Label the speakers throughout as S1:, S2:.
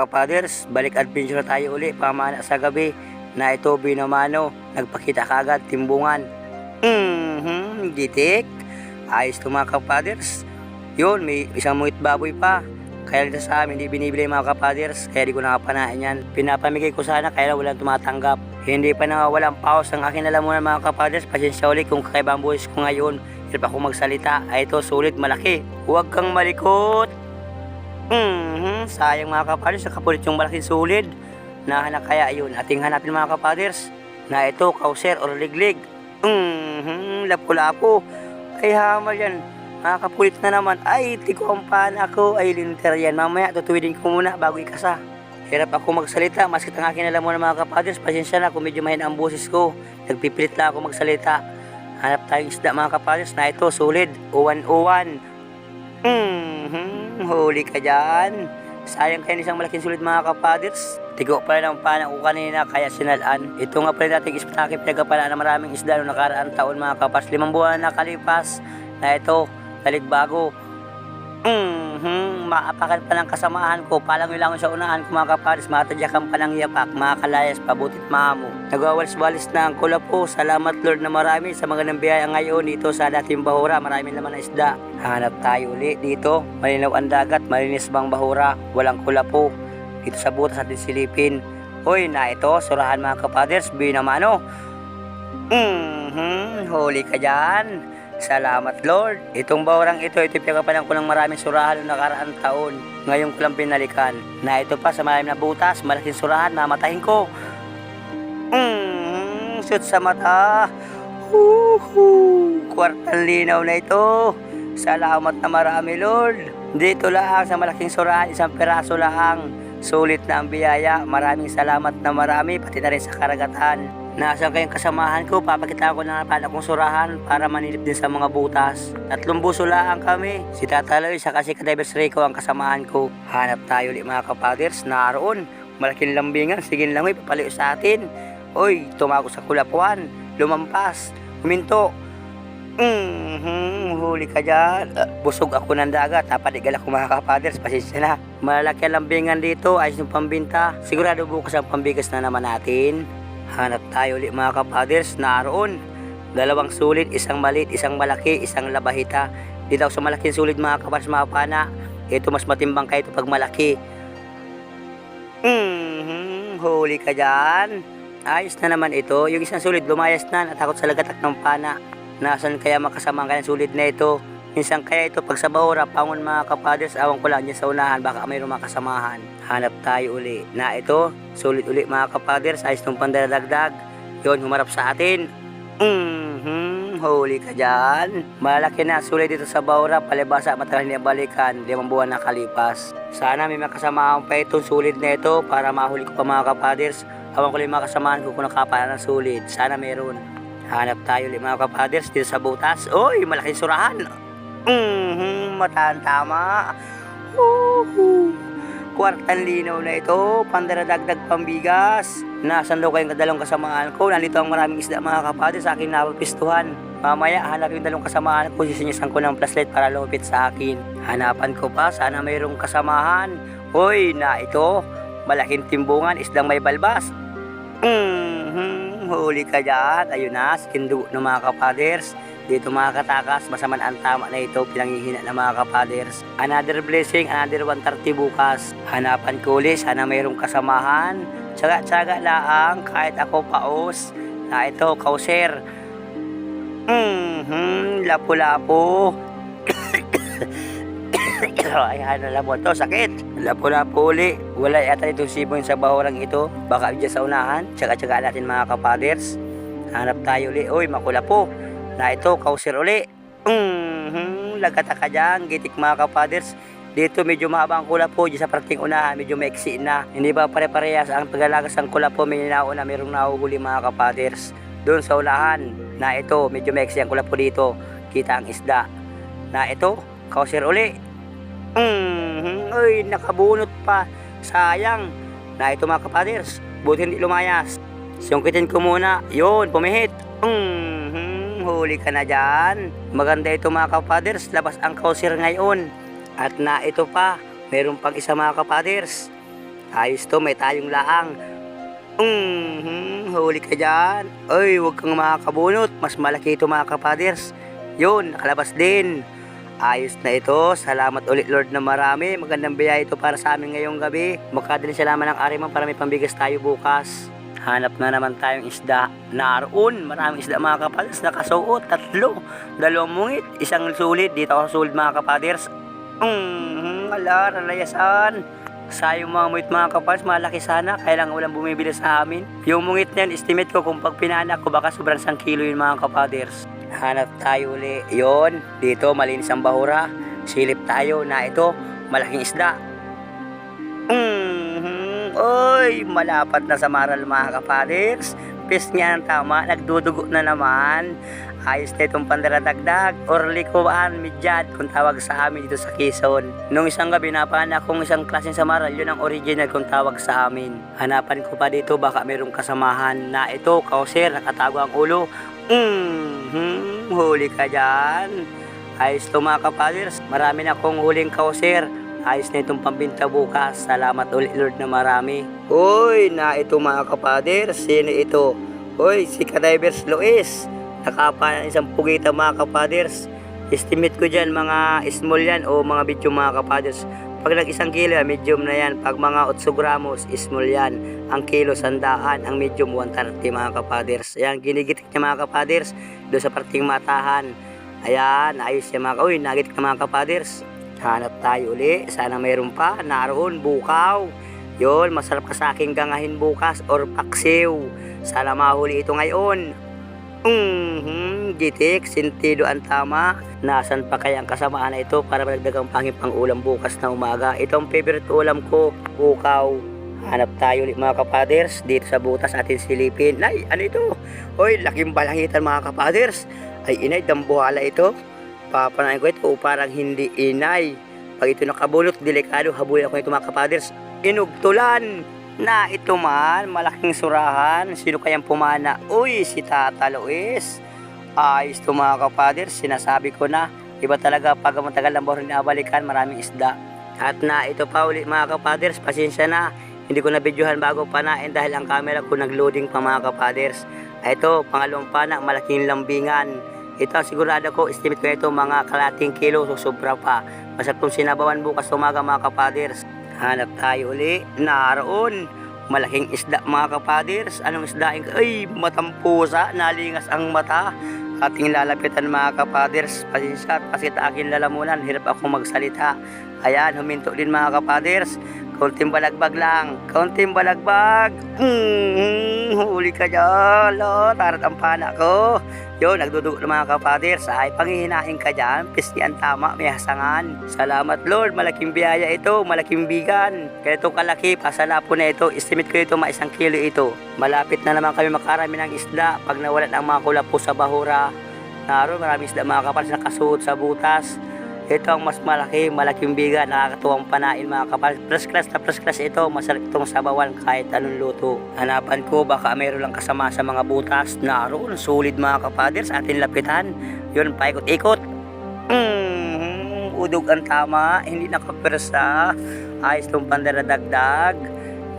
S1: Kapaders, balik adventure tayo uli pamana sa gabi na ito binamano, nagpakita kagad timbungan. Mhm, gitik. Ayos to mga kapaders. Yun, may isang muhit baboy pa. Kaya dito sa amin, hindi binibili mga kapaders. Kaya di ko nakapanain yan. Pinapamigay ko sana, kaya lang walang tumatanggap. Hindi pa nawawalang paus ang akin alam na mga kapaders. Pasensya ulit kung kakaiba ang buhis ko ngayon. Hirap ako magsalita. Ay ito, sulit, malaki. Huwag kang malikot. Mhm, sayang mga kapaders, nakapulit yung malaking sulid. Nahanap kaya yun. Ating hanapin mga kapaders. Na ito, kauser or liglig. Mhm, lapu-lapo. Ay hamal yan. Nakakapulit na naman. Ay, tiko ang pana. Ay, linter yan. Mamaya, tutuwidin ko muna bago ikasa. Hirap ako magsalita. Maskit ang akin alam mo na mga kapaders. Pasensya na kung medyo mahina ang boses ko. Nagpipilit lang ako magsalita. Hanap tayong isda mga kapaders na ito, solid. Uwan-uwan. Mhm, huli ka dyan. Sayang kayo isang malaking sulit mga kapaders. Tigo pala ng pana ko kanina kaya sinalaan. Ito nga pala nating ispatake pinagapalaan ng maraming isda noong nakaraang taon mga kapas. Limang buwan na nakalipas na ito, taligbago. Mhm, maapakan pa ng kasamahan ko. Palang lang sa unahan ko mga kaparis. Matadyakan pa ng yapak, mga kalayas, pabutit mamo. Nagwawalis-walis na ang kula po. Salamat Lord na marami sa mga biyaya ngayon dito sa dating bahura. Maraming laman na isda. Hanap tayo uli dito. Malinaw ang dagat, malinis bang bahura. Walang kula po. Dito sa butas atin silipin. Uy, na ito, surahan mga kapaders, binamano. Mhm, huli ka dyan. Salamat Lord. Itong bawrang ito, ito pinagapalan ko ng maraming surahan noong nakaraang taon. Ngayon ko lang pinalikan. Na ito pa sa maraming na butas, malaking surahan, mamatahin ko. Mm, shoot sa mata. Huhu, kwartang linaw na ito. Salamat na marami Lord. Dito lang sa malaking surahan, isang piraso lang. Sulit na ang biyaya. Maraming salamat na marami, pati na rin sa karagatan. Nasaan kayong kasamahan ko? Papakita ko na pala kong surahan para manilip din sa mga butas. Tatlong buso lang kami. Si Tataloy sa kasi Kadebes Rico ang kasamahan ko. Hanap tayo ulit mga kapaders. Naroon. Malaking lambingan. Sige lang, papalayo sa atin. Oy, tumago sa kulapuan. Lumampas. Huminto. Mhm, huli ka dyan. Ah, busog ako ng dagat. Napadigal ako mga kapaders. Pasensya na. Malalaki ang lambingan dito. Ayos yung pambinta. Sigurado bukas ang pambigas na naman natin. Hanap tayo ulit mga kapaders. Naroon. Dalawang sulit, isang maliit, isang malaki, isang labahita. Dito sa malaking sulit mga kapaders mga pana. Ito mas matimbang kayo pag malaki. Mhm, huli ka dyan. Ayos na naman ito. Yung isang sulit lumayas na. Natakot sa lagatak ng pana. Nasaan kaya makasama ang kanyang sulit na ito? Minsan kaya ito pag sa pangon mga kapaders, awang ko lang dyan sa unahan, baka mayroong makasamahan. Hanap tayo uli. Na ito, sulit uli mga kapaders, ayos nung pandaradagdag. Yon, humarap sa atin. Mhm, huli ka dyan. Malaki na, sulit dito sa bahura, palibasa, matagal balikan, limang buwan na kalipas. Sana may makasamahan pa itong sulit na ito para mahuli ko pa mga kapaders. Awang ko lang yung makasamahan ko kung nakapala ng sulit. Sana meron. Hanap tayo ulit mga kapaders dito sa butas. Uy, malaking surahan. Mhm, mataan tama. Woohoo! Kwartang linaw na ito, pandaradagdag pambigas. Nasaan daw kayong dalawang kasamaan ko? Nandito ang maraming isda mga kapaders sa akin napapistuhan. Mamaya, hanap yung dalawang kasamaan ko, sisinyasan ko ng flashlight para lumapit sa akin. Hanapan ko pa, sana mayroong kasamahan. Hoy, na ito, malaking timbungan, isdang may balbas. Mhm, huli ka dyan. Ayun na, skindugo ng mga kapaders. Dito mga katakas, masaman ang tama na ito pinanghihina ng mga kapaders. Another blessing, another 130 bukas. Hanapan ko ulit, sana mayroong kasamahan. Tsaga-tsaga lang, kahit ako paos. Na ito, kauser. Mhm, lapu-lapu. Ay, lang po to, sakit. Lapu-lapu uli. Wala yata itong sibon sa bahurang ito. Baka dyan sa unahan. Tsaga-tsaga natin mga kapaders. Hanap tayo uli. Uy, makulapo. Na ito, kauser uli. Mhm, lagata ka dyan. Gitik mga kapaders. Dito medyo mahaba ang kulapo. Dyan sa parting unahan, medyo maiksi na. Hindi ba pare-parehas ang pagalagas ng kulapo? May nauna, mayroong nahuhuli mga kapaders. Doon sa unahan, na ito, medyo maiksi ang kulapo dito. Kita ang isda. Na ito, kauser uli. Mhm, uy, nakabunot pa. Sayang. Na ito mga kapaders, buti hindi lumayas. Sungkitin ko muna. Yun, pumihit. Mhm, huli ka na dyan. Maganda ito mga kapaders, labas ang kauser ngayon. At na ito pa, meron pang isa mga kapaders. Ayos to, may tayong laang. Mhm, huli ka dyan. Ay, huwag kang makakabunot. Mas malaki ito mga kapaders. Yun, nakalabas din. Ayos na ito. Salamat ulit Lord na marami. Magandang biyaya ito para sa amin ngayong gabi. Magkadaling salamat ng Ariman para may pambigas tayo bukas. Hanap na naman tayong isda. Naroon, maraming isda mga kapaders. Nakasuot, tatlo. Dalawang mungit, isang sulit. Dito ako sulit mga kapaders. Mm, ala, nalayasan. Sayang mga mungit mga kapaders, malaki sana. Kaya lang walang bumibili sa amin. Yung mungit na yan, estimate ko kung pag pinanak ko, baka sobrang 1 kilo yun mga kapaders. Hanap tayo uli. Yon, dito malinis ang bahura. Silip tayo na ito, malaking isda. Mhm. Oy, malapad na sa maral mga kapaders. Pis nga ang tama, nagdudugo na naman. Ayos na itong pandaradagdag or likuan, midyad kung tawag sa amin dito sa Quezon. Nung isang gabi napahan akong isang klaseng samaral, yun ang original kung tawag sa amin. Hanapan ko pa dito baka mayroong kasamahan na ito, kauser, nakatago ang ulo. Mhm, huli ka dyan. Ayos to mga kapaders, marami na akong huling kauser. Ayos na itong pambinta bukas. Salamat ulit Lord na marami. Uy, na ito mga kapaders. Sino ito? Uy, si Kadivers Luis. Nakapa ng isang pugita mga kapaders. Estimate ko dyan mga small yan o mga medium mga kapaders. Pag nag isang kilo, medium na yan. Pag mga 8 gramos, small yan. Ang kilo, sandaan. Ang medium, 130 mga kapaders. Ayan, ginigitik niya mga kapaders. Doon sa parting matahan. Ayan, ayos siya mga Uy, nagitik na mga kapaders. Hanap tayo uli. Sana mayroon pa. Naroon, bukaw. Yun, masarap ka sa aking gangahin bukas or paksiw. Sana mahuli ito ngayon. Mhm, gitik, sentido ang tama. Nasaan pa kaya ang kasamaan na ito para malagdagang pangit pang ulam bukas na umaga? Ito ang favorite ulam ko, bukaw. Hanap tayo ulit mga kapaders dito sa butas atin silipin. Ay, ano ito? Hoy, laking balangitan mga kapaders. Ay, inay, dambuhala ito. Papanayin ko ito parang hindi inay. Pag ito nakabulot, delikado, habulin ako ito mga kapaders. Inugtulan na ito man, malaking surahan. Sino kayang pumana? Uy, si Tata Luis. Ayos to mga kapaders, sinasabi ko na. Iba talaga pag matagal ng boring nabalikan, maraming isda. At na ito pa ulit mga kapaders, pasensya na. Hindi ko na videohan bago panain dahil ang camera ko nagloading pa mga kapaders. Ito, pangalawang pana, malaking lambingan. Ito sigurado ko, estimate ko ito mga kalating kilo, so sobra pa. Basta kung sinabawan bukas umaga mga kapaders. Hanap tayo uli, naroon. Malaking isda mga kapaders. Anong isdaing? Ay, matampusa, nalingas ang mata. Ating lalapitan mga kapaders. Pasensya, kasi akin lalamunan, hirap akong magsalita. Ayan, huminto din mga kapaders. Kaunting balagbag lang. Kaunting balagbag. Mm, huli ka dyan. Lo, tarat ang pana ko. Yun, nagdudugo ng mga kapaders. Ay, panghihinahin ka dyan. Piski ang tama, may hasangan. Salamat Lord, malaking biyaya ito, malaking bigan. Kaya ito kalaki, pasala po na ito. Estimate ko ito, mga isang kilo ito. Malapit na naman kami makarami ng isda. Pag nawalan ang mga kulapo sa bahura. Naroon, maraming isda mga kapaders nakasuot sa butas. Ito ang mas malaki, malaking biga, nakakatuwang panain mga kapal. First class na first class ito, masarap itong sabawan kahit anong luto. Hanapan ko, baka mayroon lang kasama sa mga butas. Naroon, sulit mga kapaders, atin lapitan. Yun, paikot-ikot. Mm, udog ang tama, hindi nakapirsa. Ayos itong pandaradagdag.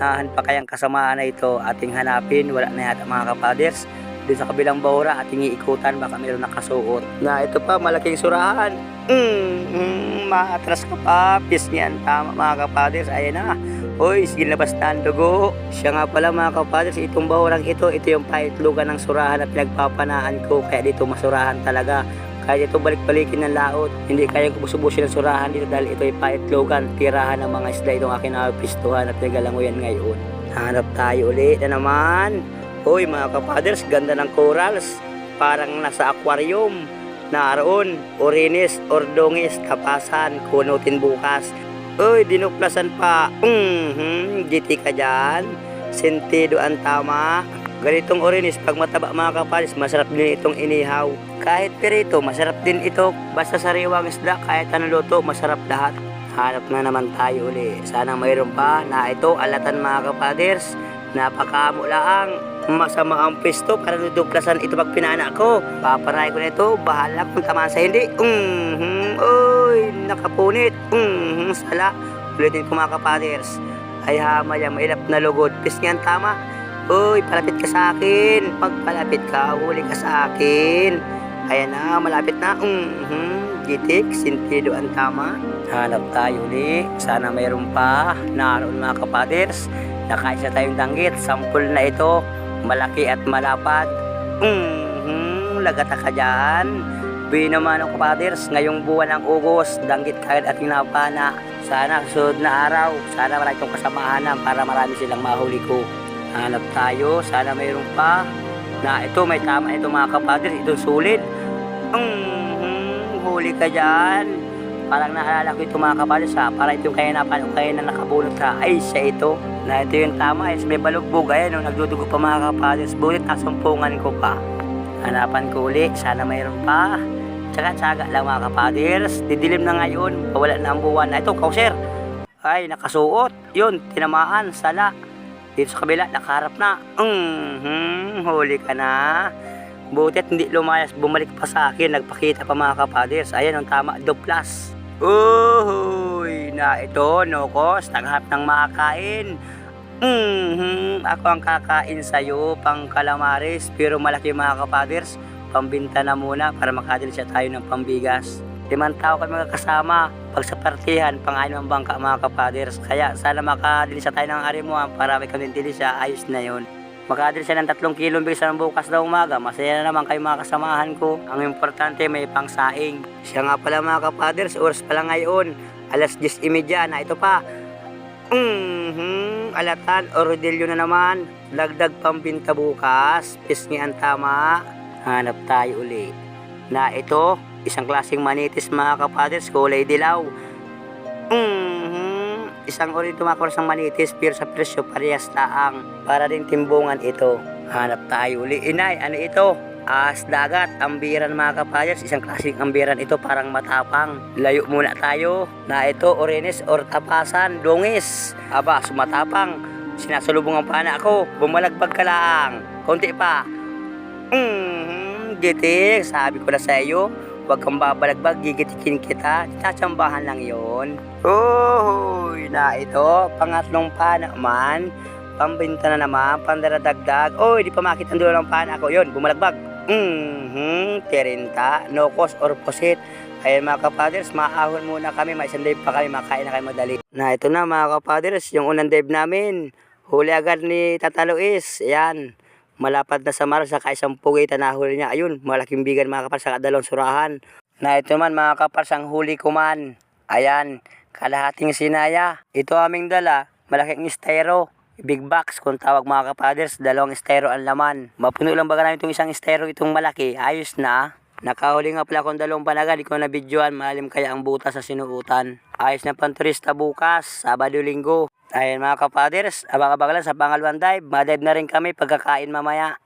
S1: Nahan pa kayang kasamaan na ito, ating hanapin. Wala na yata mga kapaders. Doon sa kabilang bahura, ating iikutan, baka mayroon nakasuot. Na ito pa, malaking surahan. Mm, mm, maatras ka pa, pis niyan. Tama mga kapaders, ayan na. Hoy, sige labas na ang dugo. Siya nga pala mga kapaders, itong bahurang ito, ito yung paitlugan ng surahan na pinagpapanaan ko. Kaya dito masurahan talaga. Kaya ito balik-balikin ng laot. Hindi kaya kubusubusin ng surahan dito dahil ito ay paitlogan. Tirahan ng mga isda itong aking napistuhan at nagalanguyan ngayon. Hanap tayo ulit na naman. Hoy mga kapaders, ganda ng corals. Parang nasa aquarium. Naroon, orinis, ordongis, kapasan, kunutin bukas. Uy, dinuplasan pa. Mhm, giti ka dyan. Sentido ang tama. Ganitong orinis, pag mataba mga kapalis, masarap din itong inihaw. Kahit pirito, masarap din ito. Basta sariwang isda, kahit anong luto, masarap lahat. Hanap na naman tayo uli. Sana mayroon pa na ito, alatan mga kapaders. Napakamo lang. Masama ang pwesto para duduplasan ito pag pinana ko. Paparay ko na ito, bahala kung tama sa hindi. Mhm, oy, nakapunit. Mhm, sala. Ulitin ko mga kapaders. Ay hama yan, mailap na lugod. Pis tama. Uy, palapit ka sa akin. Pag palapit ka, huli ka sa akin. Ayan na, malapit na. Mhm, gitik, sintido ang tama. Hanap tayo uli. Sana mayroon pa. Naroon mga kapaders. Nakaisa tayong danggit. Sampul na ito. Malaki at malapad. Mhm, lagata ka dyan. Binaman ng kapaders, ngayong buwan ng Ugos, danggit kagad ating napana. Sana susunod na araw, sana marami itong kasamahanan para marami silang mahuli ko. Hanap tayo, sana mayroon pa. Na ito, may tama ito mga kapaders, itong sulit. Mhm, huli ka dyan. Parang naalala ko ito mga kapaders ha, para itong kaya napan o kaya na nakabulot ha. Ay, siya ito. Na ito yung tama, is may balugbog. Ayan, no, nagdudugo pa mga kapaders. Bulit nasumpungan ko pa. Hanapan ko uli, sana mayroon pa. Tsaka tsaga lang mga kapaders. Didilim na ngayon, pawala na ang buwan. Ito, kauser. Ay, nakasuot. Yun, tinamaan, sala. Dito sa kabila, nakaharap na. Mhm, huli ka na. Buti at hindi lumayas, bumalik pa sa akin, nagpakita pa mga kapaders. Ayan, ang tama, duplas. Uy, na ito, Nokos, tanghap ng makakain. Mhm, ako ang kakain sa'yo, pang kalamaris, pero malaki mga kapaders, pambinta na muna para makadil siya tayo ng pambigas. Limang tao kami mga kasama, pag sa partihan, pangain ng bangka mga kapaders. Kaya sana makadili siya tayo ng arimuan para may kamintili siya, ayos na yon. Makadili siya ng tatlong kilong bigas ng bukas na umaga, masaya na naman kayo mga kasamahan ko. Ang importante may pangsaing. Siya nga pala mga kapaders, oras pala ngayon, alas 10.30 na ito pa. Mhm, alatan, ordelyo na naman. Dagdag pambinta bukas. Pisngi ang tama. Hanap tayo uli. Na ito, isang klaseng manitis mga kapaders, kulay dilaw. Mhm, isang uri tumakor sa manitis, pero sa presyo parehas taang. Para din timbungan ito. Hanap tayo uli. Inay, ano ito? As dagat, ambiran mga kapaders, isang klaseng ambiran ito parang matapang. Layo muna tayo na ito, orenes or tapasan, dungis. Aba, sumatapang. Sinasalubong ang pana ako, bumalagbag ka lang. Konti pa. Mm, gitik, sabi ko na sa iyo, huwag kang babalagbag, gigitikin kita, tatsambahan lang yon. Uy, na ito, pangatlong pana man, pambinta na naman, pandaradagdag. Oy, di pa makita ang dulo ng pana ako, yon, bumalagbag. Mhm, tirinta, no cost or posit. Ayan mga kapaders, maahon muna kami, may isang dive pa kami, makain na kayo madali. Na ito na mga kapaders, yung unang dive namin. Huli agad ni Tata Luis, ayan. Malapad na sa mar, saka isang pugay tanahuli niya. Ayun, malaking bigan mga kapars, saka dalawang surahan. Na ito man mga kapars, ang huli ko man. Ayan, kalahating sinaya. Ito aming dala, malaking estero. Big box kung tawag mga kapaders, dalawang estero ang laman. Mapuno lang baga namin itong isang estero itong malaki, ayos na. Nakahuli nga pala akong dalawang panaga, di na videoan, malalim kaya ang butas sa sinuutan. Ayos na panturista bukas, Sabado Linggo. Ayun mga kapaders, abang-abang lang sa pangalawang dive, ma-dive na rin kami pagkakain mamaya.